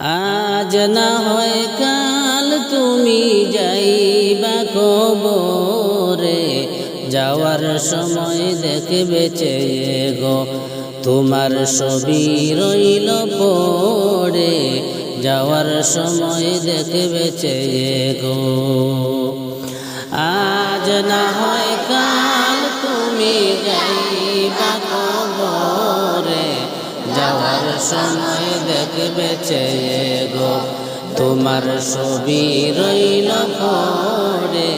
আজ না হয় কাল তুমি যাইবা কবরে, যাওয়ার সময় দেখবে চেয়ে গো, তোমার ছবি রইল পড়ে, যাওয়ার সময় দেখবে চেয়ে গো। আজ না হয় কাল তুমি যাইবা সময় দেখবে চেয়ে গো। তোমার ছবি রইল পড়ে,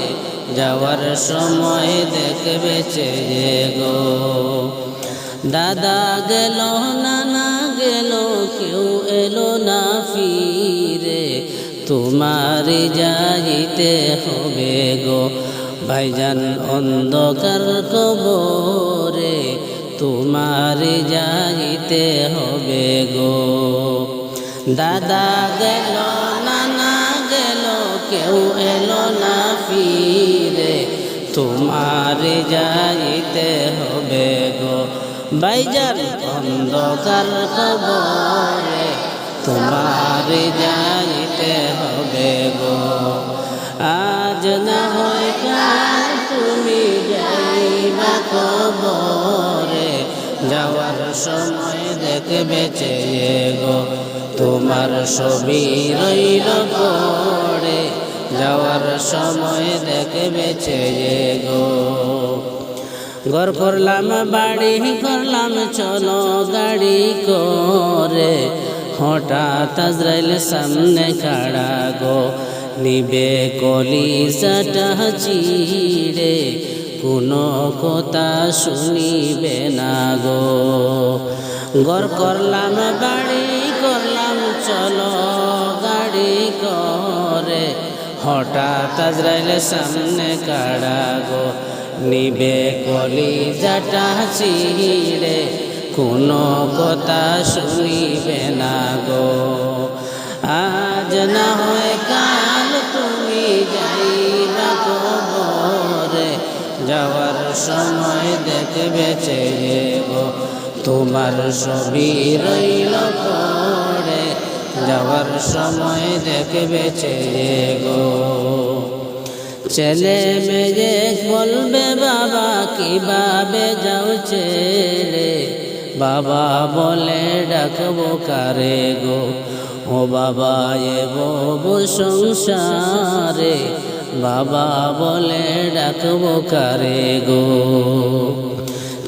যাওয়ার সময় দেখবে চেয়ে গো। দাদা গেল, নানা গেল, কেউ এলো না ফিরে। তোমার যাইতে হবে গো, ভাইজান অন্ধকার কবরে। তোমার যাইতে হবে গো। দাদা গেল, নানা গেল, কেউ এলো না ফিরে। তোমার যাইতে হবে গো। ভাইজান অন্ধকার কবরে তোমার যাইতে হবে গো। আজ না হয় তুমি যাইবা কবরে। যাওয়ার সময় দেখবে চেয়ে গো, তোমার ছবি রইল পড়ে। যাওয়ার সময় দেখবে চেয়ে গো। ঘর করলাম, বাড়ি করলাম, চলো গাড়ি করে। হঠাৎ আজরাইল সামনে খাড়া গো, নিবে কলি সাটা চিড়ে কোনো কথা শুনিবে না গো। ঘর করলাম বাড়ি করলাম, চলো গাড়ি করে। হঠাৎ আজরাইল সামনে কাড়া গো। নিবে কলি জাটা চিড়ে কোনো কথা শুনিবে না গো। আজ না হয় সময় দেখবে চেয়ে গো। তোমার ছবি রইল পড়ে যাওয়ার সময় দেখবে চেয়ে গো। ছেলে মেয়ে বলবে, বাবা, কীভাবে যাও ছেলে? বাবা বলে, ডাকবো কারে গো? ও বাবা, এ বউ সংসারে বাবা বলে ডাকবো কারে গো?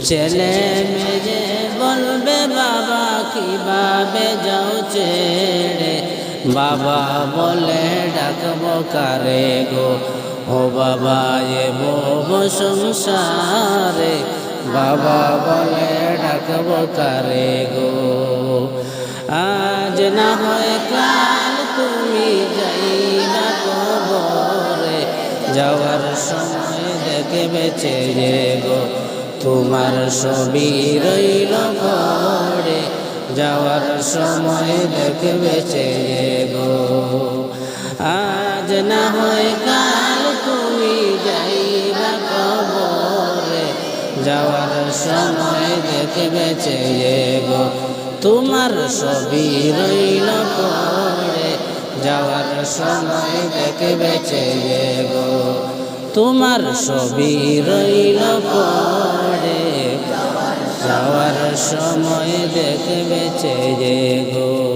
ছেলে মেয়ে বলবে, বাবা, কীভাবে যাও ছেড়ে? বাবা বলে ডাকবো কারে গো? ও বাবা এ বউ সংসারে? বাবা বলে ডাকবো কারে গো? আজ না হয় কাল চেয়ে গো তোমার ছবি রইল পড়ে যাওয়ার সময় দেখবে চেয়ে গো আজ না হয় কাল তুমি যাইবা কবরে, যাওয়ার সময় দেখবে চেয়ে গো তোমার ছবি রইল পড়ে যাওয়ার সময় দেখবে চেয়ে গো তোমার ছবি রইল পরে। যাওয়ার সময় দেখবে চেয়ে গো